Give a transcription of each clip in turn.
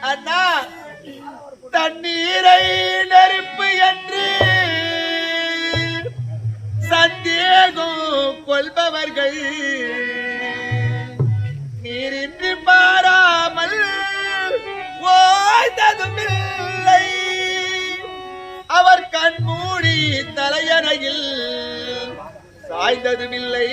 அண்ணா தண்ணீரை நெருப்பு என்று சந்தேகம் கொள்பவர்கள் நீரின்றி பாராமல் ஓய்ந்ததுமில்லை. அவர் கண்மூடி தலையணையில் சாய்ந்ததுமில்லை.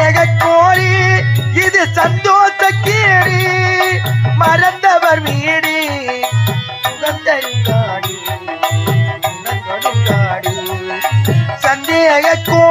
சந்தேக கோழி இது சந்தோஷ கேடி மறந்தவர் வீடி சந்தேக கோழி